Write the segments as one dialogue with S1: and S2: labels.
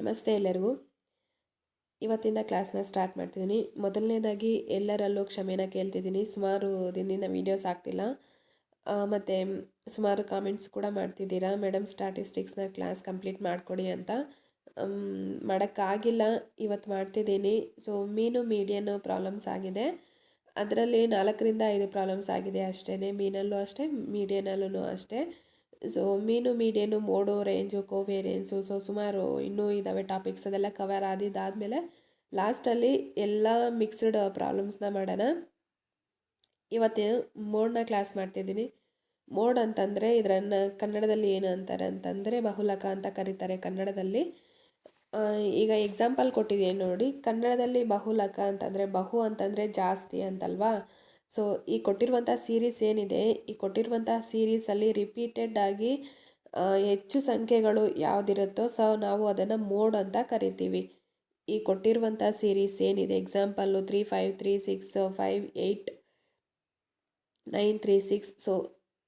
S1: ನಮಸ್ತೆ ಎಲ್ಲರಿಗೂ. ಇವತ್ತಿಂದ ಕ್ಲಾಸ್ನ ಸ್ಟಾರ್ಟ್ ಮಾಡ್ತಿದ್ದೀನಿ. ಮೊದಲನೇದಾಗಿ ಎಲ್ಲರಲ್ಲೂ ಕ್ಷಮೆನ ಕೇಳ್ತಿದ್ದೀನಿ. ಸುಮಾರು ದಿನದಿಂದ ವೀಡಿಯೋಸ್ ಆಗ್ತಿಲ್ಲ. ಮತ್ತು ಸುಮಾರು ಕಾಮೆಂಟ್ಸ್ ಕೂಡ ಮಾಡ್ತಿದ್ದೀರಾ? ಮೇಡಮ್ ಸ್ಟಾಟಿಸ್ಟಿಕ್ಸ್ನ ಕ್ಲಾಸ್ ಕಂಪ್ಲೀಟ್ ಮಾಡಿಕೊಡಿ ಅಂತ. ಮಾಡೋಕ್ಕಾಗಿಲ್ಲ. ಇವತ್ತು ಮಾಡ್ತಿದ್ದೀನಿ. ಸೊ ಮೀನು ಮೀಡಿಯನ್ ಪ್ರಾಬ್ಲಮ್ಸ್ ಆಗಿದೆ. ಅದರಲ್ಲಿ ನಾಲ್ಕರಿಂದ ಐದು ಪ್ರಾಬ್ಲಮ್ಸ್ ಆಗಿದೆ ಅಷ್ಟೇ ಮೀನಲ್ಲೂ ಅಷ್ಟೇ ಮೀಡಿಯನಲ್ಲೂ ಅಷ್ಟೇ. ಸೊ ಮೀನು ಮೀಡಿಯನು ಮೋಡೋ ರೇಂಜು ಕೋವೇರಿಯನ್ಸು ಸೊ ಸುಮಾರು ಇನ್ನೂ ಇದ್ದಾವೆ ಟಾಪಿಕ್ಸ್ ಅದೆಲ್ಲ ಕವರ್ ಆದಿದ್ದಾದಮೇಲೆ ಲಾಸ್ಟಲ್ಲಿ ಎಲ್ಲ ಮಿಕ್ಸ್ಡ್ ಪ್ರಾಬ್ಲಮ್ಸ್ನ ಮಾಡೋಣ. ಇವತ್ತು ಮೋಡ್ನ ಕ್ಲಾಸ್ ಮಾಡ್ತಿದ್ದೀನಿ. ಮೋಡ್ ಅಂತಂದರೆ ಇದರನ್ನು ಕನ್ನಡದಲ್ಲಿ ಏನು ಅಂತಾರೆ ಅಂತಂದರೆ ಬಹುಲಕ ಅಂತ ಕರೀತಾರೆ ಕನ್ನಡದಲ್ಲಿ. ಈಗ ಎಕ್ಸಾಂಪಲ್ ಕೊಟ್ಟಿದ್ದೀನಿ ನೋಡಿ. ಕನ್ನಡದಲ್ಲಿ ಬಹುಲಕ ಅಂತಂದರೆ ಬಹು ಅಂತಂದರೆ ಜಾಸ್ತಿ ಅಂತಲ್ವಾ? ಸೊ ಈ ಕೊಟ್ಟಿರುವಂಥ ಸೀರೀಸ್ ಏನಿದೆ? ಈ ಕೊಟ್ಟಿರುವಂಥ ಸೀರೀಸಲ್ಲಿ ರಿಪೀಟೆಡ್ ಆಗಿ ಹೆಚ್ಚು ಸಂಖ್ಯೆಗಳು ಯಾವುದಿರುತ್ತೋ ಸೊ ನಾವು ಅದನ್ನು ಮೋಡ್ ಅಂತ ಕರಿತೀವಿ. ಈ ಕೊಟ್ಟಿರುವಂಥ ಸೀರೀಸ್ ಏನಿದೆ? Example three five three six five eight nine three six so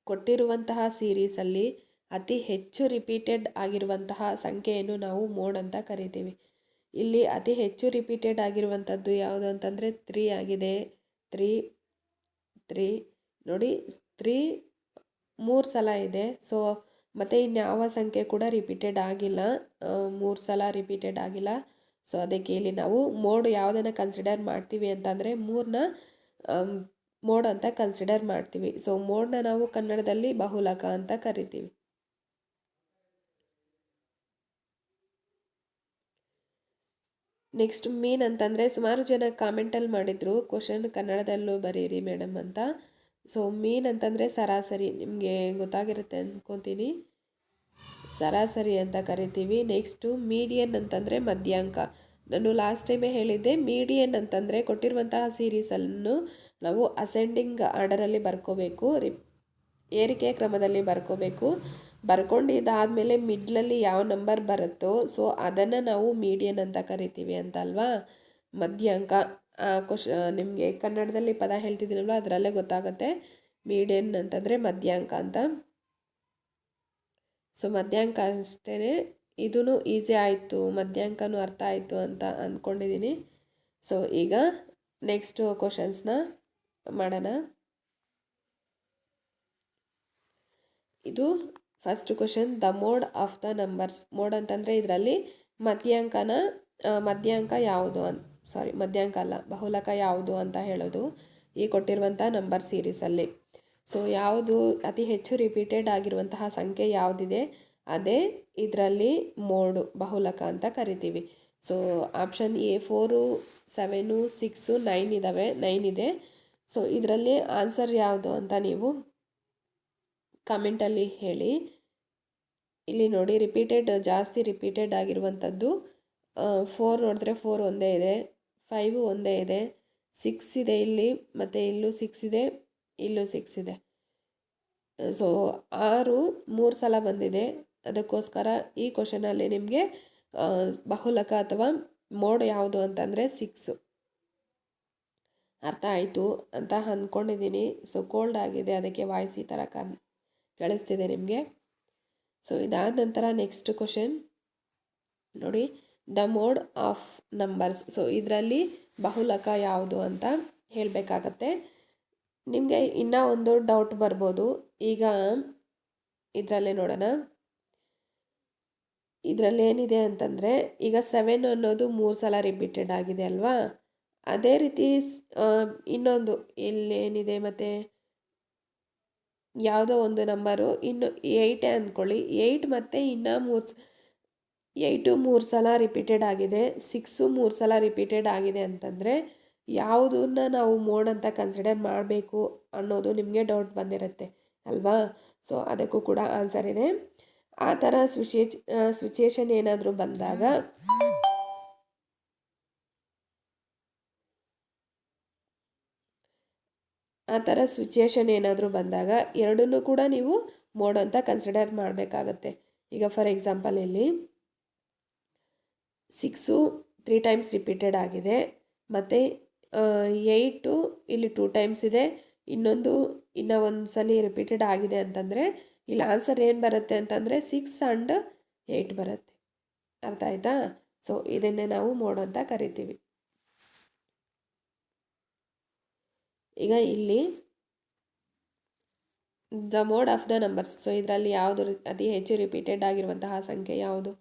S1: ಕೊಟ್ಟಿರುವಂತಹ ಸೀರೀಸಲ್ಲಿ ಅತಿ ಹೆಚ್ಚು ರಿಪೀಟೆಡ್ ಆಗಿರುವಂತಹ ಸಂಖ್ಯೆಯನ್ನು ನಾವು ಮೋಡ್ ಅಂತ ಕರಿತೀವಿ. ಇಲ್ಲಿ ಅತಿ ಹೆಚ್ಚು ರಿಪೀಟೆಡ್ ಆಗಿರುವಂಥದ್ದು ಯಾವುದು ಅಂತಂದರೆ ತ್ರೀ ಆಗಿದೆ. ತ್ರೀ ತ್ರೀ ನೋಡಿ ತ್ರೀ ಮೂರು ಸಲ ಇದೆ. ಸೊ ಮತ್ತು ಇನ್ಯಾವ ಸಂಖ್ಯೆ ಕೂಡ ರಿಪೀಟೆಡ್ ಆಗಿಲ್ಲ. ಮೂರು ಸಲ ರಿಪೀಟೆಡ್ ಆಗಿಲ್ಲ. ಸೊ ಅದಕ್ಕೆ ಇಲ್ಲಿ ನಾವು. ಮೋಡ್ ಯಾವುದನ್ನು ಕನ್ಸಿಡರ್ ಮಾಡ್ತೀವಿ ಅಂತಂದರೆ ಮೂರನ್ನ ಮೋಡ್ ಅಂತ ಕನ್ಸಿಡರ್ ಮಾಡ್ತೀವಿ. ಸೊ ಮೋಡ್ನ ನಾವು ಕನ್ನಡದಲ್ಲಿ ಬಹುಲಕ ಅಂತ ಕರಿತೀವಿ. ನೆಕ್ಸ್ಟ್ ಮೀನ್ ಅಂತಂದರೆ ಸುಮಾರು ಜನ ಕಾಮೆಂಟಲ್ಲಿ ಮಾಡಿದರು. ಕ್ವಶನ್ ಕನ್ನಡದಲ್ಲೂ ಬರೀರಿ ಮೇಡಮ್ ಅಂತ. ಸೊ ಮೀನ್ ಅಂತಂದರೆ ಸರಾಸರಿ. ನಿಮಗೆ ಗೊತ್ತಾಗಿರುತ್ತೆ ಅಂದ್ಕೊತೀನಿ ಸರಾಸರಿ ಅಂತ ಕರಿತೀವಿ. ನೆಕ್ಸ್ಟು ಮೀಡಿಯನ್ ಅಂತಂದರೆ ಮಧ್ಯಾಂಕ. ನಾನು ಲಾಸ್ಟ್ ಟೈಮೇ ಹೇಳಿದ್ದೆ ಮೀಡಿಯನ್ ಅಂತಂದರೆ ಕೊಟ್ಟಿರುವಂತಹ ಸೀರೀಸನ್ನು ನಾವು ಅಸೆಂಡಿಂಗ್ ಆರ್ಡರಲ್ಲಿ ಬರ್ಕೋಬೇಕು. ರಿ ಏರಿಕೆ ಕ್ರಮದಲ್ಲಿ ಬರ್ಕೋಬೇಕು. ಬರ್ಕೊಂಡಿದ್ದಾದಮೇಲೆ ಮಿಡ್ಲಲ್ಲಿ ಯಾವ ನಂಬರ್ ಬರುತ್ತೋ, ಸೊ ಅದನ್ನು ನಾವು ಮೀಡಿಯನ್ ಅಂತ ಕರಿತೀವಿ ಅಂತ ಅಲ್ವಾ ಮಧ್ಯಾಂಕ ಕ್ವಶ ನಿಮಗೆ ಕನ್ನಡದಲ್ಲಿ ಪದ ಹೇಳ್ತಿದ್ದೀನಲ್ವ? ಅದರಲ್ಲೇ ಗೊತ್ತಾಗುತ್ತೆ. ಮೀಡಿಯನ್ ಅಂತಂದರೆ ಮಧ್ಯಾಂಕ ಅಂತ. ಸೊ ಮಧ್ಯಾಂಕ ಅಷ್ಟೇ ಇದೂ ಈಸಿ ಆಯಿತು. ಮಧ್ಯಾಂಕನೂ ಅರ್ಥ ಆಯಿತು ಅಂತ ಅಂದ್ಕೊಂಡಿದ್ದೀನಿ ಸೊ ಈಗ ನೆಕ್ಸ್ಟು ಕ್ವಶನ್ಸ್ನ ಮಾಡೋಣ. ಇದು first question the mode of the numbers mode ಅಂತಂದರೆ ಇದರಲ್ಲಿ ಮಧ್ಯಾಂಕನ ಮಧ್ಯಾಂಕ ಯಾವುದು ಅನ್ ಸಾರಿ ಮಧ್ಯಾಂಕ ಅಲ್ಲ, ಬಹುಲಕ ಯಾವುದು ಅಂತ ಹೇಳೋದು ಈ ಕೊಟ್ಟಿರುವಂಥ ನಂಬರ್ ಸೀರೀಸಲ್ಲಿ ಸೊ ಯಾವುದು ಅತಿ ಹೆಚ್ಚು ರಿಪೀಟೆಡ್ ಆಗಿರುವಂತಹ ಸಂಖ್ಯೆ ಯಾವುದಿದೆ, ಅದೇ ಇದರಲ್ಲಿ ಮೋಡು ಬಹುಲಕ ಅಂತ ಕರಿತೀವಿ. So option A four seven six nine ಇದ್ದಾವೆ ನೈನ್ ಇದೆ. ಸೊ ಇದರಲ್ಲಿ ಆನ್ಸರ್ ಯಾವುದು ಅಂತ ನೀವು ಕಮೆಂಟಲ್ಲಿ ಹೇಳಿ. ಇಲ್ಲಿ ನೋಡಿ ರಿಪೀಟೆಡ್ ಜಾಸ್ತಿ ರಿಪೀಟೆಡ್ ಆಗಿರುವಂಥದ್ದು. ಫೋರ್ ನೋಡಿದ್ರೆ ಫೋರ್ ಒಂದೇ ಇದೆ ಫೈವು ಒಂದೇ ಇದೆ ಸಿಕ್ಸ್ ಇದೆ ಇಲ್ಲಿ, ಮತ್ತು ಇಲ್ಲೂ ಸಿಕ್ಸ್ ಇದೆ, ಇಲ್ಲೂ ಸಿಕ್ಸ್ ಇದೆ. ಸೊ ಆರು, ಮೂರು ಸಲ ಬಂದಿದೆ. ಅದಕ್ಕೋಸ್ಕರ ಈ ಕ್ವಶನಲ್ಲಿ ನಿಮಗೆ ಬಹುಲಕ ಅಥವಾ ಮೋಡ್ ಯಾವುದು ಅಂತಂದರೆ ಸಿಕ್ಸು ಅರ್ಥ ಆಯಿತು ಅಂತ ಅಂದ್ಕೊಂಡಿದ್ದೀನಿ. ಸೊ ಕೋಲ್ಡ್ ಆಗಿದೆ, ಅದಕ್ಕೆ ವಾಯ್ಸ್ ಈ ಥರ ಕನ್ ಕೇಳಿಸ್ತಿದೆ ನಿಮಗೆ. ಸೊ ಇದಾದ ನಂತರ ನೆಕ್ಸ್ಟ್ ಕ್ವಶನ್ ನೋಡಿ the mode of numbers so ಇದರಲ್ಲಿ ಬಹುಲಕ ಯಾವುದು ಅಂತ ಹೇಳಬೇಕಾಗತ್ತೆ. ನಿಮಗೆ ಇನ್ನೂ ಒಂದು ಡೌಟ್ ಬರ್ಬೋದು. ಈಗ ಇದರಲ್ಲೇ ನೋಡೋಣ. ಇದರಲ್ಲಿ ಏನಿದೆ ಅಂತಂದರೆ, ಈಗ ಸೆವೆನ್ ಅನ್ನೋದು ಮೂರು ಸಲ ರಿಪೀಟೆಡ್ ಆಗಿದೆ ಅಲ್ವಾ? ಅದೇ ರೀತಿ ಇನ್ನೊಂದು, ಇಲ್ಲೇನಿದೆ ಮತ್ತು? ಯಾವುದೋ ಒಂದು ನಂಬರು, ಇನ್ನು ಏಯ್ಟೇ ಅಂದ್ಕೊಳ್ಳಿ ಏಯ್ಟ್ ಮತ್ತು ಇನ್ನು ಮೂರು ಏಯ್ಟು ಮೂರು ಸಲ ರಿಪೀಟೆಡ್ ಆಗಿದೆ ಸಿಕ್ಸು ಮೂರು ಸಲ ರಿಪೀಟೆಡ್ ಆಗಿದೆ ಅಂತಂದರೆ ಯಾವುದನ್ನ ನಾವು ಮೋಡ್ ಅಂತ ಕನ್ಸಿಡರ್ ಮಾಡಬೇಕು ಅನ್ನೋದು ನಿಮಗೆ ಡೌಟ್ ಬಂದಿರುತ್ತೆ, ಅಲ್ವಾ? ಸೊ ಅದಕ್ಕೂ ಕೂಡ ಆನ್ಸರ್ ಇದೆ. ಆ ಥರ ಸ್ವಿಚೇಚ್ ಸಿಚುಯೇಷನ್ ಏನಾದರೂ ಬಂದಾಗ ಆ ಥರ ಸಿಚುಯೇಷನ್ ಏನಾದರೂ ಬಂದಾಗ ಎರಡನ್ನೂ ಕೂಡ ನೀವು ಮೋಡ್ ಅಂತ ಕನ್ಸಿಡರ್ ಮಾಡಬೇಕಾಗತ್ತೆ. ಈಗ ಫಾರ್ ಎಕ್ಸಾಂಪಲ್ ಇಲ್ಲಿ ಸಿಕ್ಸು ತ್ರೀ ಟೈಮ್ಸ್ ರಿಪೀಟೆಡ್ ಆಗಿದೆ. ಮತ್ತು ಏಯ್ಟು ಇಲ್ಲಿ ಟೂ ಟೈಮ್ಸ್ ಇದೆ. ಇನ್ನೊಂದು ಇನ್ನೂ ಒಂದು ಸಲ ರಿಪೀಟೆಡ್ ಆಗಿದೆ ಅಂತಂದರೆ ಇಲ್ಲಿ ಆನ್ಸರ್ ಏನು ಬರುತ್ತೆ ಅಂತಂದರೆ ಸಿಕ್ಸ್ ಆ್ಯಂಡ್ ಏಯ್ಟ್ ಬರುತ್ತೆ. ಅರ್ಥ ಆಯ್ತಾ? ಸೊ ಇದನ್ನೇ ನಾವು ಮೋಡ್ ಅಂತ ಕರಿತೀವಿ. ಈಗ ಇಲ್ಲಿ the mode of the numbers so ಇದರಲ್ಲಿ ಯಾವುದು ಅತಿ ಹೆಚ್ಚು ರಿಪೀಟೆಡ್ ಆಗಿರುವಂತಹ ಸಂಖ್ಯೆ ಯಾವುದು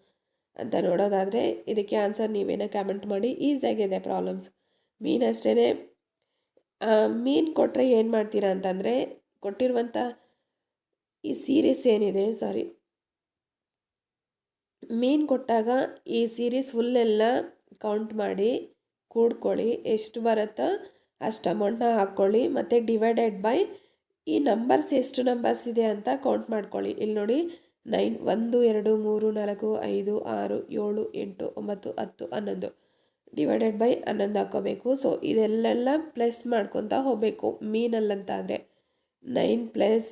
S1: ಅಂತ ನೋಡೋದಾದರೆ ಇದಕ್ಕೆ ಆನ್ಸರ್ ನೀವೇನೋ ಕಮೆಂಟ್ ಮಾಡಿ ಈಸಿಯಾಗಿದೆ ಪ್ರಾಬ್ಲಮ್ಸ್ ಮೀನ್ ಅಷ್ಟೇ ಮೀನ್ ಕೊಟ್ಟರೆ ಏನು ಮಾಡ್ತೀರಾ ಅಂತಂದರೆ ಕೊಟ್ಟಿರುವಂಥ ಈ ಸೀರೀಸ್ ಏನಿದೆ ಸಾರಿ ಮೀನ್ ಕೊಟ್ಟಾಗ ಈ ಸೀರೀಸ್ ಫುಲ್ಲೆಲ್ಲ ಕೌಂಟ್ ಮಾಡಿ, ಕೂಡ್ಕೊಳ್ಳಿ, ಎಷ್ಟು ಬರುತ್ತೋ ಅಷ್ಟು ಅಮೌಂಟ್ನ ಹಾಕ್ಕೊಳ್ಳಿ ಮತ್ತು ಡಿವೈಡೆಡ್ ಬೈ ಈ ನಂಬರ್ಸ್ ಎಷ್ಟು ನಂಬರ್ಸ್ ಇದೆ ಅಂತ ಕೌಂಟ್ ಮಾಡ್ಕೊಳ್ಳಿ. ಇಲ್ಲಿ ನೋಡಿ ನೈನ್ ಒಂದು, ಎರಡು, ಮೂರು, ನಾಲ್ಕು, ಐದು, ಆರು, ಏಳು, ಎಂಟು, ಒಂಬತ್ತು, ಹತ್ತು, ಹನ್ನೊಂದು. ಡಿವೈಡೆಡ್ ಬೈ ಹನ್ನೊಂದು ಹಾಕ್ಕೋಬೇಕು. ಸೊ ಇದೆಲ್ಲೆಲ್ಲ ಪ್ಲಸ್ ಮಾಡ್ಕೊತಾ ಹೋಗಬೇಕು. ಮೀನಲ್ಲಂತಾದರೆ nine plus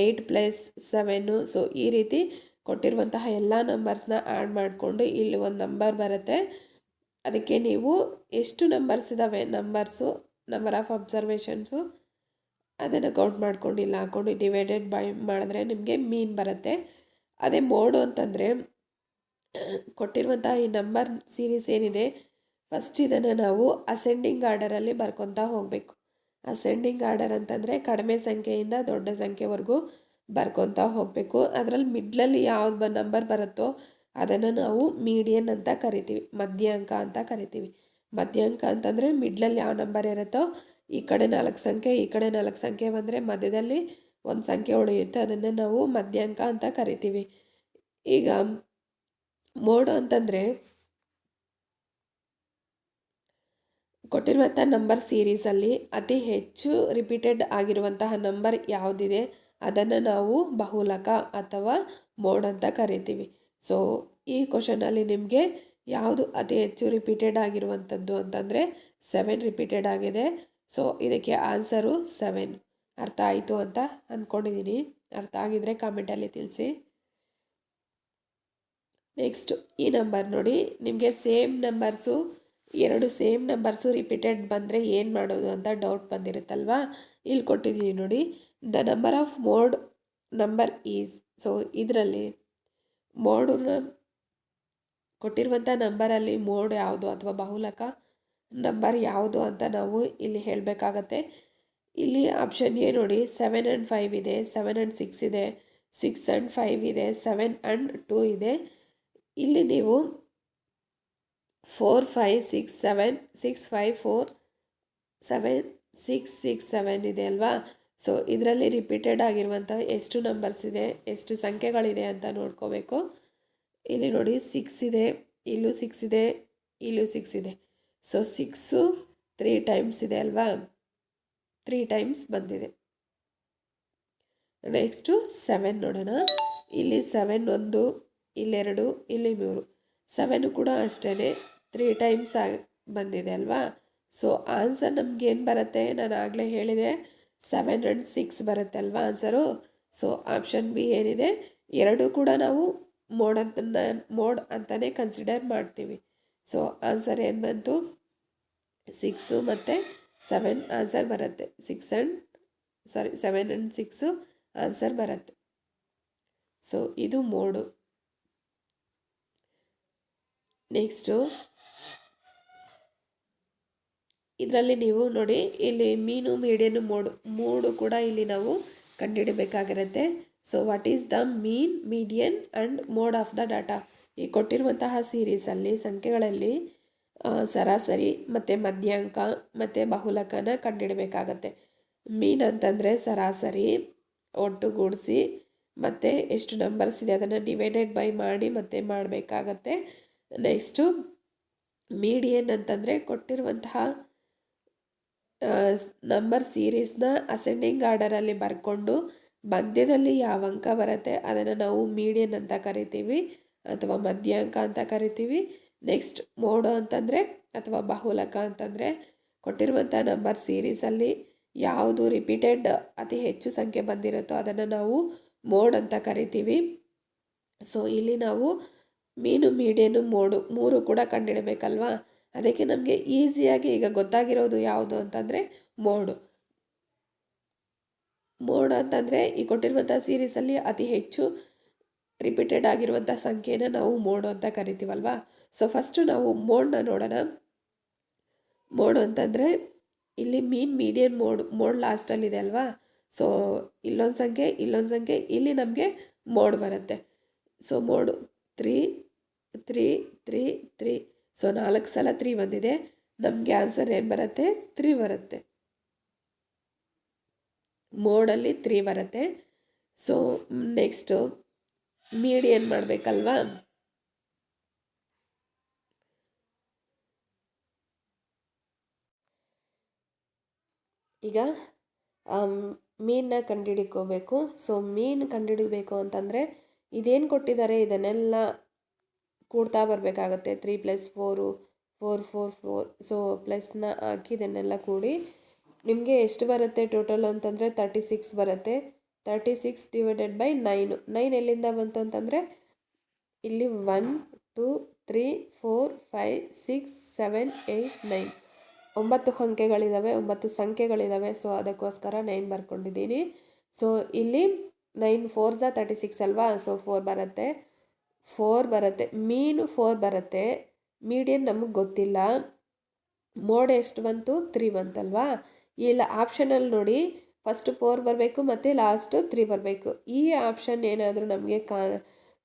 S1: eight plus seven so ಈ ರೀತಿ ಕೊಟ್ಟಿರುವಂತಹ ಎಲ್ಲ ನಂಬರ್ಸ್ನ ಆ್ಯಡ್ ಮಾಡಿಕೊಂಡು ಇಲ್ಲಿ ಒಂದು ನಂಬರ್ ಬರುತ್ತೆ. ಅದಕ್ಕೆ ನೀವು ಎಷ್ಟು ನಂಬರ್ಸ್ ಇದ್ದಾವೆ ನಂಬರ್ಸು ನಂಬರ್ ಆಫ್ ಅಬ್ಸರ್ವೇಷನ್ಸು ಅದನ್ನು ಕೌಂಟ್ ಮಾಡ್ಕೊಂಡು ಇಲ್ಲ ಹಾಕ್ಕೊಂಡು ಡಿವೈಡೆಡ್ ಬೈ ಮಾಡಿದ್ರೆ ನಿಮಗೆ ಮೀನ್ ಬರುತ್ತೆ. ಅದೇ ಮೋಡು ಅಂತಂದರೆ ಕೊಟ್ಟಿರುವಂಥ ಈ ನಂಬರ್ ಸೀರೀಸ್ ಏನಿದೆ ಫಸ್ಟ್ ಇದನ್ನು ನಾವು ಅಸೆಂಡಿಂಗ್ ಆರ್ಡರಲ್ಲಿ ಬರ್ಕೊತಾ ಹೋಗಬೇಕು. ಅಸೆಂಡಿಂಗ್ ಆರ್ಡರ್ ಅಂತಂದರೆ ಕಡಿಮೆ ಸಂಖ್ಯೆಯಿಂದ ದೊಡ್ಡ ಸಂಖ್ಯೆವರೆಗೂ ಬರ್ಕೊತಾ ಹೋಗಬೇಕು. ಅದರಲ್ಲಿ ಮಿಡ್ಲಲ್ಲಿ ಯಾವ್ದು ಬ ನಂಬರ್ ಬರುತ್ತೋ ಅದನ್ನು ನಾವು ಮೀಡಿಯನ್ ಅಂತ ಕರಿತೀವಿ, ಮಧ್ಯಾಂಕ ಅಂತ ಕರಿತೀವಿ. ಮಧ್ಯಾಂಕ ಅಂತಂದರೆ ಮಿಡ್ಲಲ್ಲಿ ಯಾವ ನಂಬರ್ ಇರುತ್ತೋ ಈ ಕಡೆ ನಾಲ್ಕು ಸಂಖ್ಯೆ, ಈ ಕಡೆ ನಾಲ್ಕು ಸಂಖ್ಯೆ ಬಂದರೆ ಮಧ್ಯದಲ್ಲಿ ಒಂದು ಸಂಖ್ಯೆ ಉಳಿಯುತ್ತೆ. ಅದನ್ನು ನಾವು ಮಧ್ಯಾಂಕ ಅಂತ ಕರಿತೀವಿ. ಈಗ ಮೋಡು ಅಂತಂದರೆ ಕೊಟ್ಟಿರುವಂಥ ನಂಬರ್ ಸೀರೀಸಲ್ಲಿ ಅತಿ ಹೆಚ್ಚು ರಿಪೀಟೆಡ್ ಆಗಿರುವಂತಹ ನಂಬರ್ ಯಾವುದಿದೆ? ಅದನ್ನು ನಾವು ಬಹುಲಕ ಅಥವಾ ಮೋಡ್ ಅಂತ ಕರಿತೀವಿ. ಸೊ ಈ ಕ್ವಶನಲ್ಲಿ ನಿಮಗೆ ಯಾವುದು ಅತಿ ಹೆಚ್ಚು ರಿಪೀಟೆಡ್ ಆಗಿರುವಂಥದ್ದು ಅಂತಂದರೆ ಸೆವೆನ್ ರಿಪೀಟೆಡ್ ಆಗಿದೆ. ಸೊ ಇದಕ್ಕೆ ಆನ್ಸರು ಸೆವೆನ್ ಅರ್ಥ ಆಯಿತು ಅಂತ ಅಂದ್ಕೊಂಡಿದ್ದೀನಿ ಅರ್ಥ ಆಗಿದ್ದರೆ ಕಾಮೆಂಟಲ್ಲಿ ತಿಳಿಸಿ. ನೆಕ್ಸ್ಟ್ ಈ ನಂಬರ್ ನೋಡಿ. ನಿಮಗೆ ಸೇಮ್ ನಂಬರ್ಸು ಎರಡು ಸೇಮ್ ನಂಬರ್ಸು ರಿಪೀಟೆಡ್ ಬಂದರೆ ಏನು ಮಾಡೋದು ಅಂತ ಡೌಟ್ ಬಂದಿರುತ್ತಲ್ವಾ? ಇಲ್ಲಿ ಕೊಟ್ಟಿದ್ದೀನಿ ನೋಡಿ. The number of mode number is so ಇದರಲ್ಲಿ ಮೋಡನ್ನ ಕೊಟ್ಟಿರುವಂಥ ನಂಬರಲ್ಲಿ ಮೋಡ್ ಯಾವುದು ಅಥವಾ ಬಹುಲಕ ನಂಬರ್ ಯಾವುದು ಅಂತ ನಾವು ಇಲ್ಲಿ ಹೇಳಬೇಕಾಗತ್ತೆ. ಇಲ್ಲಿ ಆಪ್ಷನ್ ಎ ನೋಡಿ ಸೆವೆನ್ ಆ್ಯಂಡ್ ಫೈವ್ ಇದೆ ಸೆವೆನ್ ಆ್ಯಂಡ್ ಸಿಕ್ಸ್ ಇದೆ ಸಿಕ್ಸ್ ಆ್ಯಂಡ್ ಫೈವ್ ಇದೆ ಸೆವೆನ್ ಆ್ಯಂಡ್ ಟೂ ಇದೆ. ಇಲ್ಲಿ ನೀವು four five six seven six five four seven six six seven ಇದೆ ಅಲ್ವಾ? ಸೊ ಇದರಲ್ಲಿ ರಿಪೀಟೆಡ್ ಆಗಿರುವಂಥ ಎಷ್ಟು ನಂಬರ್ಸ್ ಇದೆ, ಎಷ್ಟು ಸಂಖ್ಯೆಗಳಿದೆ ಅಂತ ನೋಡ್ಕೋಬೇಕು. ಇಲ್ಲಿ ನೋಡಿ ಸಿಕ್ಸ್ ಇದೆ, ಇಲ್ಲೂ ಸಿಕ್ಸ್ ಇದೆ, ಇಲ್ಲೂ ಸಿಕ್ಸ್ ಇದೆ. ಸೊ ಸಿಕ್ಸು ತ್ರೀ ಟೈಮ್ಸ್ ಇದೆ ಅಲ್ವಾ? ತ್ರೀ ಟೈಮ್ಸ್ ಬಂದಿದೆ. ನೆಕ್ಸ್ಟು ಸೆವೆನ್ ನೋಡೋಣ. ಇಲ್ಲಿ ಸೆವೆನ್ ಒಂದು ಇಲ್ಲೆರಡು ಇಲ್ಲಿ ಮೂರು. ಸೆವೆನ್ ಕೂಡ ಅಷ್ಟೇ ತ್ರೀ ಟೈಮ್ಸ್ ಆಗಿ ಬಂದಿದೆ ಅಲ್ವಾ? ಸೊ ಆನ್ಸರ್ ನಮ್ಗೆ ಏನು ಬರುತ್ತೆ? ನಾನು ಆಗಲೇ ಹೇಳಿದೆ ಸೆವೆನ್ ಆ್ಯಂಡ್ ಸಿಕ್ಸ್ ಬರುತ್ತೆ ಅಲ್ವಾ ಆನ್ಸರು ಸೊ ಆಪ್ಷನ್ ಬಿ ಏನಿದೆ? ಎರಡೂ ಕೂಡ ನಾವು ಮೋಡ್ ಅಂತ ಮೋಡ್ ಅಂತಲೇ ಕನ್ಸಿಡರ್ ಮಾಡ್ತೀವಿ. ಸೊ ಆನ್ಸರ್ ಏನು ಬಂತು? ಸಿಕ್ಸು ಮತ್ತು ಸೆವೆನ್ ಆನ್ಸರ್ ಬರುತ್ತೆ. Six and sorry seven and six answer ಬರುತ್ತೆ. ಸೊ ಇದು ಮೋಡು. ನೆಕ್ಸ್ಟು ಇದರಲ್ಲಿ ನೀವು ನೋಡಿ, ಇಲ್ಲಿ ಮೀನು ಮೀಡಿಯನು ಮೋಡು, ಮೂಡು ಕೂಡ ಇಲ್ಲಿ ನಾವು ಕಂಡುಹಿಡಬೇಕಾಗಿರುತ್ತೆ. So what is the mean median and mode of the data ಈ ಕೊಟ್ಟಿರುವಂತಹ ಸೀರೀಸಲ್ಲಿ ಸಂಖ್ಯೆಗಳಲ್ಲಿ ಸರಾಸರಿ, ಮತ್ತು ಮಧ್ಯಾಂಕ, ಮತ್ತು ಬಹುಲಕನ ಕಂಡಿಡಬೇಕಾಗತ್ತೆ ಮೀನ್ ಅಂತಂದರೆ ಸರಾಸರಿ ಒಟ್ಟುಗೂಡಿಸಿ ಮತ್ತು ಎಷ್ಟು ನಂಬರ್ಸ್ ಇದೆ ಅದನ್ನು ಡಿವೈಡೆಡ್ ಬೈ ಮಾಡಿ ಮತ್ತೆ ಮಾಡಬೇಕಾಗತ್ತೆ. ನೆಕ್ಸ್ಟು ಮೀಡಿಯನ್ ಅಂತಂದರೆ ಕೊಟ್ಟಿರುವಂತಹ ನಂಬರ್ ಸೀರೀಸ್ನ ಅಸೆಂಡಿಂಗ್ ಆರ್ಡರಲ್ಲಿ ಬರ್ಕೊಂಡು ಮಧ್ಯದಲ್ಲಿ ಯಾವ ಅಂಕ ಬರುತ್ತೆ ಅದನ್ನು ನಾವು ಮೀಡಿಯನ್ ಅಂತ ಕರಿತೀವಿ ಅಥವಾ ಮಧ್ಯಾಂಕ ಅಂತ ಕರಿತೀವಿ. ನೆಕ್ಸ್ಟ್ ಮೋಡು ಅಂತಂದರೆ ಅಥವಾ ಬಹುಲಕ ಅಂತಂದರೆ ಕೊಟ್ಟಿರುವಂಥ ನಂಬರ್ ಸೀರೀಸಲ್ಲಿ ಯಾವುದು ರಿಪೀಟೆಡ್ ಅತಿ ಹೆಚ್ಚು ಸಂಖ್ಯೆ ಬಂದಿರುತ್ತೋ ಅದನ್ನು ನಾವು ಮೋಡ್ ಅಂತ ಕರಿತೀವಿ. ಸೊ ಇಲ್ಲಿ ನಾವು ಮೀನು ಮೀಡಿಯನ್ನು ಮೋಡು ಮೂರು ಕೂಡ ಕಂಡಿಡಬೇಕಲ್ವಾ? ಅದಕ್ಕೆ ನಮಗೆ ಈಸಿಯಾಗಿ ಈಗ ಗೊತ್ತಾಗಿರೋದು ಯಾವುದು ಅಂತಂದರೆ ಮೋಡು. ಮೋಡ್ ಅಂತಂದರೆ ಈ ಕೊಟ್ಟಿರುವಂಥ ಸೀರೀಸಲ್ಲಿ ಅತಿ ಹೆಚ್ಚು ರಿಪೀಟೆಡ್ ಆಗಿರುವಂಥ ಸಂಖ್ಯೆನ ನಾವು ಮೋಡ್ ಅಂತ ಕರಿತೀವಲ್ವಾ? ಸೊ ಫಸ್ಟು ನಾವು ಮೋಡನ್ನ ನೋಡೋಣ. ಮೋಡ್ ಅಂತಂದರೆ ಇಲ್ಲಿ ಮೀನ್ ಮೀಡಿಯನ್ ಮೋಡ್ ಮೋಡ್ ಲಾಸ್ಟಲ್ಲಿದೆ ಅಲ್ವಾ? ಸೊ ಇಲ್ಲೊಂದು ಸಂಖ್ಯೆ ಇಲ್ಲೊಂದು ಸಂಖ್ಯೆ, ಇಲ್ಲಿ ನಮಗೆ ಮೋಡ್ ಬರುತ್ತೆ. So mode three three three three so ನಾಲ್ಕು ಸಲ ತ್ರೀ ಬಂದಿದೆ. ನಮಗೆ ಆನ್ಸರ್ ಏನು ಬರುತ್ತೆ? ತ್ರೀ ಬರುತ್ತೆ. ಮೋಡಲ್ಲಿ ತ್ರೀ ಬರುತ್ತೆ. ಸೊ ನೆಕ್ಸ್ಟು ಮೀಡಿಯನ್ ಮಾಡಬೇಕಲ್ವಾ? ಈಗ ಮೀನನ್ನ ಕಂಡುಹಿಡ್ಕೋಬೇಕು ಸೊ ಮೀನು ಕಂಡುಹಿಡಿಬೇಕು ಅಂತಂದರೆ ಇದೇನು ಕೊಟ್ಟಿದ್ದಾರೆ? ಇದನ್ನೆಲ್ಲ ಕೂಡ್ತಾ ಬರಬೇಕಾಗತ್ತೆ. Three plus four, four four four. So ಪ್ಲಸ್ನ ಹಾಕಿ ಇದನ್ನೆಲ್ಲ ಕೂಡಿ ನಿಮಗೆ ಎಷ್ಟು ಬರುತ್ತೆ ಟೋಟಲ್ ಅಂತಂದರೆ ತರ್ಟಿ ಸಿಕ್ಸ್ ಬರುತ್ತೆ. Thirty six divided by nine. Nine ಎಲ್ಲಿಂದ ಬಂತು ಅಂತಂದರೆ ಇಲ್ಲಿ one, two, three, four, five, six, seven, eight, nine. ಒಂಬತ್ತು ಅಂಕೆಗಳಿದ್ದಾವೆ ಒಂಬತ್ತು ಸಂಖ್ಯೆಗಳಿದ್ದಾವೆ ಸೊ, ಅದಕ್ಕೋಸ್ಕರ ನೈನ್ ಬರ್ಕೊಂಡಿದ್ದೀನಿ. ಸೊ, ಇಲ್ಲಿ ನೈನ್ ಫೋರ್ ತರ್ಟಿ ಸಿಕ್ಸ್ ಅಲ್ವಾ? ಸೊ, ಫೋರ್ ಬರುತ್ತೆ. ಫೋರ್ ಬರುತ್ತೆ. ಮೀನು ಫೋರ್ ಬರುತ್ತೆ. ಮೀಡಿಯನ್ ನಮಗೆ ಗೊತ್ತಿಲ್ಲ. ಮೋಡ್ ಎಷ್ಟು ಬಂತು? ತ್ರೀ ಬಂತಲ್ವಾ? ಇಲ್ಲ ಆಪ್ಷನಲ್ಲಿ ನೋಡಿ ಫಸ್ಟ್ ಫೋರ್ ಬರಬೇಕು ಮತ್ತು ಲಾಸ್ಟು ತ್ರೀ ಬರಬೇಕು. ಈ ಆಪ್ಷನ್ ಏನಾದರೂ ನಮಗೆ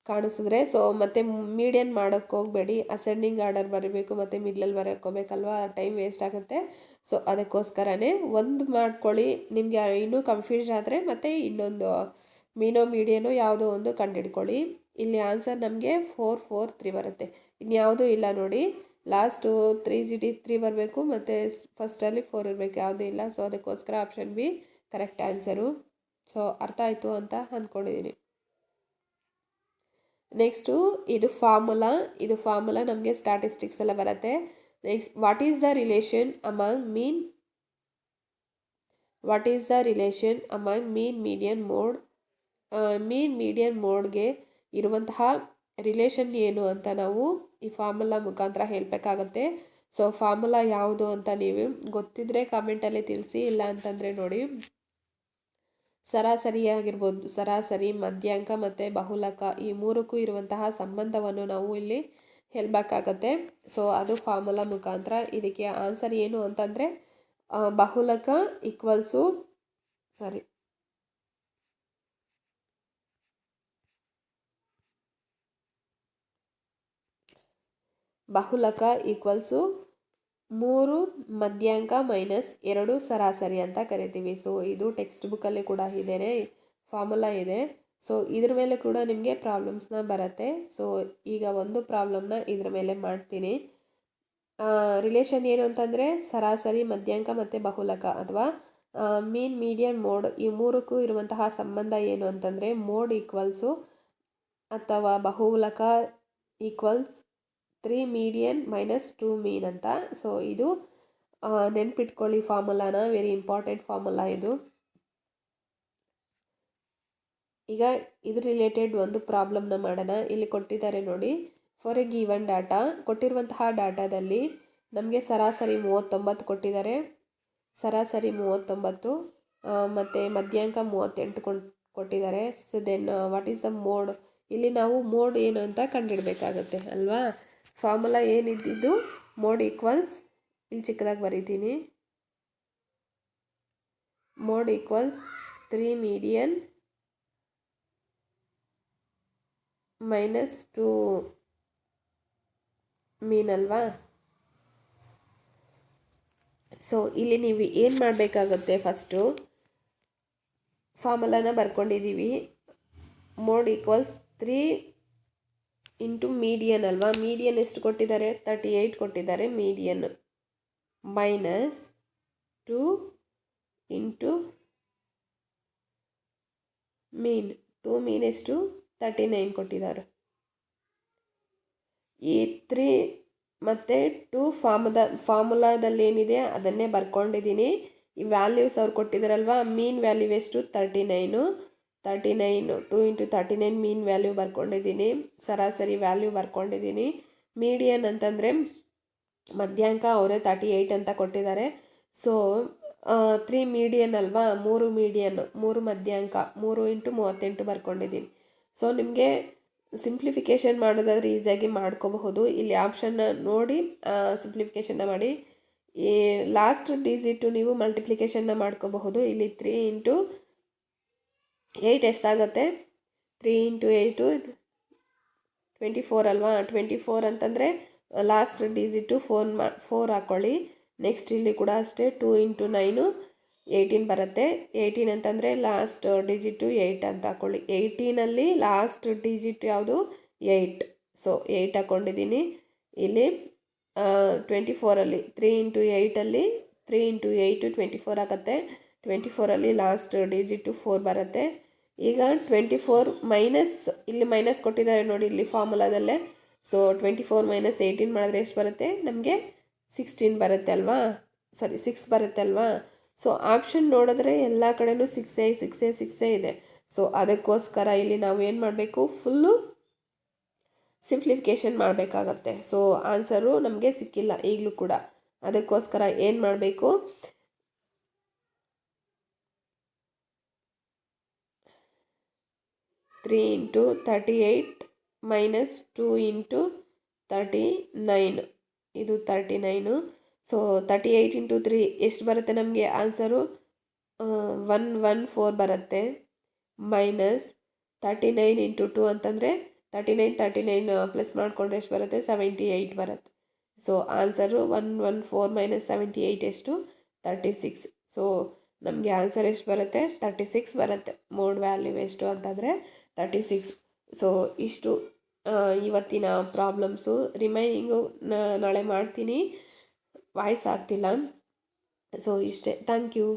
S1: ಕಾಣಿಸಿದ್ರೆ ಸೊ ಮತ್ತು ಮೀಡಿಯನ್ ಮಾಡೋಕ್ಕೆ ಹೋಗಬೇಡಿ. ಅಸೆಂಡಿಂಗ್ ಆರ್ಡರ್ ಬರೀಬೇಕು ಮತ್ತು ಮಿಡ್ಲಲ್ಲಿ ಬರೋಕ್ಕೋಬೇಕಲ್ವಾ ಟೈಮ್ ವೇಸ್ಟ್ ಆಗುತ್ತೆ. ಸೊ ಅದಕ್ಕೋಸ್ಕರನೇ ಒಂದು ಮಾಡ್ಕೊಳ್ಳಿ. ನಿಮಗೆ ಇನ್ನೂ ಕನ್ಫ್ಯೂಷನ್ ಆದರೆ ಮತ್ತು ಇನ್ನೊಂದು ಮೀನೋ ಮೀಡಿಯನೋ ಯಾವುದೋ ಒಂದು ಕಂಡುಹಿಡ್ಕೊಳ್ಳಿ ಇಲ್ಲಿ ಆನ್ಸರ್ ನಮಗೆ ಫೋರ್ ಫೋರ್ ತ್ರೀ ಬರುತ್ತೆ. ಇನ್ಯಾವುದೂ ಇಲ್ಲ ನೋಡಿ. ಲಾಸ್ಟು ತ್ರೀ ಡಿ ತ್ರೀ ಬರಬೇಕು, ಮತ್ತು ಫಸ್ಟಲ್ಲಿ ಫೋರ್ ಇರಬೇಕು, ಯಾವುದೂ ಇಲ್ಲ. ಸೊ ಅದಕ್ಕೋಸ್ಕರ option B correct answer so ಅರ್ಥ ಆಯಿತು ಅಂತ ಅಂದ್ಕೊಂಡಿದ್ದೀನಿ ನೆಕ್ಸ್ಟು ಇದು ಫಾರ್ಮುಲಾ ಇದು ಫಾರ್ಮುಲಾ ನಮಗೆ ಸ್ಟಾಟಿಸ್ಟಿಕ್ಸ್ ಎಲ್ಲ ಬರುತ್ತೆ. Next what is the relation among mean what is the relation among mean median mode mean median ಮೋಡ್ಗೆ ಇರುವಂತಹ ರಿಲೇಷನ್ ಏನು ಅಂತ ನಾವು ಈ ಫಾರ್ಮುಲಾ ಮುಖಾಂತರ ಹೇಳಬೇಕಾಗತ್ತೆ. ಸೊ ಫಾರ್ಮುಲಾ ಯಾವುದು ಅಂತ ನೀವು ಗೊತ್ತಿದ್ದರೆ ಕಾಮೆಂಟಲ್ಲಿ ತಿಳಿಸಿ, ಇಲ್ಲ ಅಂತಂದರೆ ನೋಡಿ. ಸರಾಸರಿಯಾಗಿರ್ಬೋದು ಸರಾಸರಿ, ಮಧ್ಯಾಂಕ ಮತ್ತು ಬಹುಲಕ ಈ ಮೂರಕ್ಕೂ ಇರುವಂತಹ ಸಂಬಂಧವನ್ನು ನಾವು ಇಲ್ಲಿ ಹೇಳಬೇಕಾಗತ್ತೆ. ಸೊ ಅದು ಫಾರ್ಮುಲಾ ಮುಖಾಂತರ. ಇದಕ್ಕೆ ಆನ್ಸರ್ ಏನು ಅಂತಂದರೆ ಬಹುಲಕ ಈಕ್ವಲ್ಸು ಸಾರಿ ಬಹುಲಕ ಈಕ್ವಲ್ಸು ಮೂರು ಮಧ್ಯಾಂಕ ಮೈನಸ್ ಎರಡು ಸರಾಸರಿ ಅಂತ ಕರಿತೀವಿ. ಸೊ ಇದು ಟೆಕ್ಸ್ಟ್ ಬುಕ್ಕಲ್ಲಿ ಕೂಡ ಇದೆ ಫಾರ್ಮುಲಾ ಇದೆ. ಸೊ ಇದ್ರ ಮೇಲೆ ಕೂಡ ನಿಮಗೆ ಪ್ರಾಬ್ಲಮ್ಸ್ನ ಬರುತ್ತೆ. ಸೊ ಈಗ ಒಂದು ಪ್ರಾಬ್ಲಮ್ನ ಇದ್ರ ಮೇಲೆ ಮಾಡ್ತೀನಿ. ರಿಲೇಷನ್ ಏನು ಅಂತಂದರೆ ಸರಾಸರಿ, ಮಧ್ಯಾಂಕ ಮತ್ತು ಬಹುಲಕ ಅಥವಾ ಮೀನ್ ಮೀಡಿಯನ್ ಮೋಡ್ ಈ ಮೂರಕ್ಕೂ ಇರುವಂತಹ ಸಂಬಂಧ ಏನು ಅಂತಂದರೆ ಮೋಡ್ ಈಕ್ವಲ್ಸು ಅಥವಾ ಬಹುಲಕ equals three median minus two mean ಅಂತ. ಸೊ ಇದು ನೆನ್ಪಿಟ್ಕೊಳ್ಳಿ ಫಾರ್ಮುಲಾನ ವೆರಿ ಇಂಪಾರ್ಟೆಂಟ್ ಫಾರ್ಮುಲಾ ಇದು. ಈಗ ಇದ್ರ ರಿಲೇಟೆಡ್ ಒಂದು ಪ್ರಾಬ್ಲಮ್ನ ಮಾಡೋಣ. ಇಲ್ಲಿ ಕೊಟ್ಟಿದ್ದಾರೆ ನೋಡಿ. ಫಾರ್ ಎ ಗಿವನ್ ಡಾಟಾ ಕೊಟ್ಟಿರುವಂತಹ ಡಾಟಾದಲ್ಲಿ ನಮಗೆ ಸರಾಸರಿ ಮೂವತ್ತೊಂಬತ್ತು ಕೊಟ್ಟಿದ್ದಾರೆ. ಸರಾಸರಿ ಮೂವತ್ತೊಂಬತ್ತು ಮತ್ತು ಮಧ್ಯಾಂಕ ಮೂವತ್ತೆಂಟು ಕೊಟ್ಟಿದ್ದಾರೆ. So then what is the mode ಇಲ್ಲಿ ನಾವು ಮೋಡ್ ಏನು ಅಂತ ಕಂಡುಹಿಡಬೇಕಾಗತ್ತೆ ಅಲ್ವಾ? ಫಾರ್ಮುಲಾ ಏನಿದ್ದಿದ್ದು ಮೋಡ್ ಈಕ್ವಲ್ಸ್ ಇಲ್ಲಿ ಚಿಕ್ಕದಾಗಿ ಬರೀತೀನಿ. Mode equals three median minus two mean ಅಲ್ವಾ? ಸೊ ಇಲ್ಲಿ ನೀವು ಏನು ಮಾಡಬೇಕಾಗುತ್ತೆ ಫಸ್ಟು ಫಾರ್ಮುಲಾನ ಬರ್ಕೊಂಡಿದ್ದೀವಿ. Mode equals three into median ಅಲ್ವಾ? ಮೀಡಿಯನ್ ಎಷ್ಟು ಕೊಟ್ಟಿದ್ದಾರೆ? ತರ್ಟಿ ಏಯ್ಟ್ ಕೊಟ್ಟಿದ್ದಾರೆ median minus two into mean two mean ಎಷ್ಟು? ತರ್ಟಿ ನೈನ್ ಕೊಟ್ಟಿದ್ದಾರೆ. ಈ ತ್ರೀ ಮತ್ತು ಟು ಫಾರ್ಮದ ಫಾರ್ಮುಲಾದಲ್ಲಿ ಏನಿದೆ? ಅದನ್ನೇ ಬರ್ಕೊಂಡಿದ್ದೀನಿ. ಈ ವ್ಯಾಲ್ಯೂಸ್ ಅವ್ರು ಕೊಟ್ಟಿದ್ದಾರಲ್ವ? ಮೀನ್ ವ್ಯಾಲ್ಯೂ ಎಷ್ಟು? Thirty nine thirty nine two into thirty nine mean value ಬರ್ಕೊಂಡಿದ್ದೀನಿ. ಸರಾಸರಿ ವ್ಯಾಲ್ಯೂ ಬರ್ಕೊಂಡಿದ್ದೀನಿ. ಮೀಡಿಯನ್ ಅಂತಂದರೆ ಮಧ್ಯಾಂಕ ಅವರೇ ತರ್ಟಿ ಏಯ್ಟ್ ಅಂತ ಕೊಟ್ಟಿದ್ದಾರೆ. ಸೊ ತ್ರೀ ಮೀಡಿಯನ್ ಅಲ್ವಾ? ಮೂರು ಮೀಡಿಯನ್ ಮೂರು ಮಧ್ಯಾಂಕ, ಮೂರು ಇಂಟು ಮೂವತ್ತೆಂಟು ಬರ್ಕೊಂಡಿದ್ದೀನಿ. ಸೊ ನಿಮಗೆ ಸಿಂಪ್ಲಿಫಿಕೇಷನ್ ಮಾಡೋದಾದ್ರೆ ಈಸಿಯಾಗಿ ಮಾಡ್ಕೋಬಹುದು. ಇಲ್ಲಿ ಆಪ್ಷನ್ನ ನೋಡಿ ಸಿಂಪ್ಲಿಫಿಕೇಷನ್ನ ಮಾಡಿ. ಈ ಲಾಸ್ಟ್ ಡಿಜಿಟು ನೀವು ಮಲ್ಟಿಪ್ಲಿಕೇಶನ್ನ ಮಾಡ್ಕೋಬಹುದು. ಇಲ್ಲಿ ತ್ರೀ ಇಂಟು ಏಯ್ಟ್ ಎಷ್ಟಾಗುತ್ತೆ three into eight twenty four ಅಲ್ವಾ? ಟ್ವೆಂಟಿ ಫೋರ್ ಅಂತಂದರೆ ಲಾಸ್ಟ್ ಡಿಜಿಟು ಫೋನ್ ಮಾ ಫೋರ್ ಹಾಕ್ಕೊಳ್ಳಿ ನೆಕ್ಸ್ಟ್ ಇಲ್ಲಿ ಕೂಡ ಅಷ್ಟೇ ಟೂ ಇಂಟು ನೈನು ಏಯ್ಟೀನ್ ಬರುತ್ತೆ. ಏಯ್ಟೀನ್ ಅಂತಂದರೆ ಲಾಸ್ಟ್ ಡಿಜಿಟು ಏಯ್ಟ್ ಅಂತ ಹಾಕ್ಕೊಳ್ಳಿ ಏಯ್ಟೀನಲ್ಲಿ ಲಾಸ್ಟ್ ಡಿಜಿಟ್ ಯಾವುದು? ಏಯ್ಟ್ ಸೊ ಏಯ್ಟ್ ಹಾಕ್ಕೊಂಡಿದ್ದೀನಿ ಇಲ್ಲಿ ಟ್ವೆಂಟಿ ಫೋರಲ್ಲಿ three into ಏಯ್ಟಲ್ಲಿ three into eight twenty four ಆಗುತ್ತೆ. ಟ್ವೆಂಟಿ ಫೋರಲ್ಲಿ ಲಾಸ್ಟ್ ಡಿಜಿಟು ಫೋರ್ ಬರುತ್ತೆ. ಈಗ ಟ್ವೆಂಟಿ ಫೋರ್ ಮೈನಸ್ ಇಲ್ಲಿ ಮೈನಸ್ ಕೊಟ್ಟಿದ್ದಾರೆ ನೋಡಿ ಇಲ್ಲಿ ಫಾರ್ಮುಲಾದಲ್ಲೇ so twenty four minus eighteen ಮಾಡಿದ್ರೆ ಎಷ್ಟು ಬರುತ್ತೆ? ನಮಗೆ ಸಿಕ್ಸ್ಟೀನ್ ಬರುತ್ತೆ ಅಲ್ವಾ? ಸಾರಿ ಸಿಕ್ಸ್ ಬರುತ್ತೆ ಅಲ್ವಾ? ಸೊ ಆಪ್ಷನ್ ನೋಡಿದ್ರೆ ಎಲ್ಲ ಕಡೆನೂ ಸಿಕ್ಸೇ ಸಿಕ್ಸೇ ಸಿಕ್ಸೇ ಇದೆ. ಸೊ ಅದಕ್ಕೋಸ್ಕರ ಇಲ್ಲಿ ನಾವು ಏನು ಮಾಡಬೇಕು? ಫುಲ್ಲು ಸಿಂಪ್ಲಿಫಿಕೇಶನ್ ಮಾಡಬೇಕಾಗತ್ತೆ. ಸೊ ಆನ್ಸರು ನಮಗೆ ಸಿಕ್ಕಿಲ್ಲ, ಈಗಲೂ ಕೂಡ. ಅದಕ್ಕೋಸ್ಕರ ಏನು ಮಾಡಬೇಕು? Three into thirty eight minus two into thirty nine. ಇದು thirty nine. So, thirty eight into three ಎಷ್ಟು ಬರುತ್ತೆ ನಮಗೆ ಆನ್ಸರು? ಒನ್ ಒನ್, ಫೋರ್ ಬರುತ್ತೆ. Minus thirty nine into two ಅಂತಂದರೆ thirty nine thirty nine plus ಮಾಡಿಕೊಂಡ್ರೆ ಎಷ್ಟು ಬರುತ್ತೆ? ಸೆವೆಂಟಿ ಏಯ್ಟ್ ಬರುತ್ತೆ. So, answer one one, four minus seventy eight ಎಷ್ಟು? Thirty six. ಸೊ, ನಮಗೆ ಆನ್ಸರ್ ಎಷ್ಟು ಬರುತ್ತೆ? ತರ್ಟಿ ಸಿಕ್ಸ್ ಬರುತ್ತೆ. ಮೋಡ್ ವ್ಯಾಲ್ಯೂ ಎಷ್ಟು ಅಂತಂದರೆ ತರ್ಟಿ ಸಿಕ್ಸ್ ಸೊ ಇಷ್ಟು ಇವತ್ತಿನ ಪ್ರಾಬ್ಲಮ್ಸು ರಿಮೈನಿಂಗು ನಾಳೆ ಮಾಡ್ತೀನಿ. ವಾಯ್ಸ್ ಆಗ್ತಿಲ್ಲ. ಸೊ ಇಷ್ಟೇ. Thank you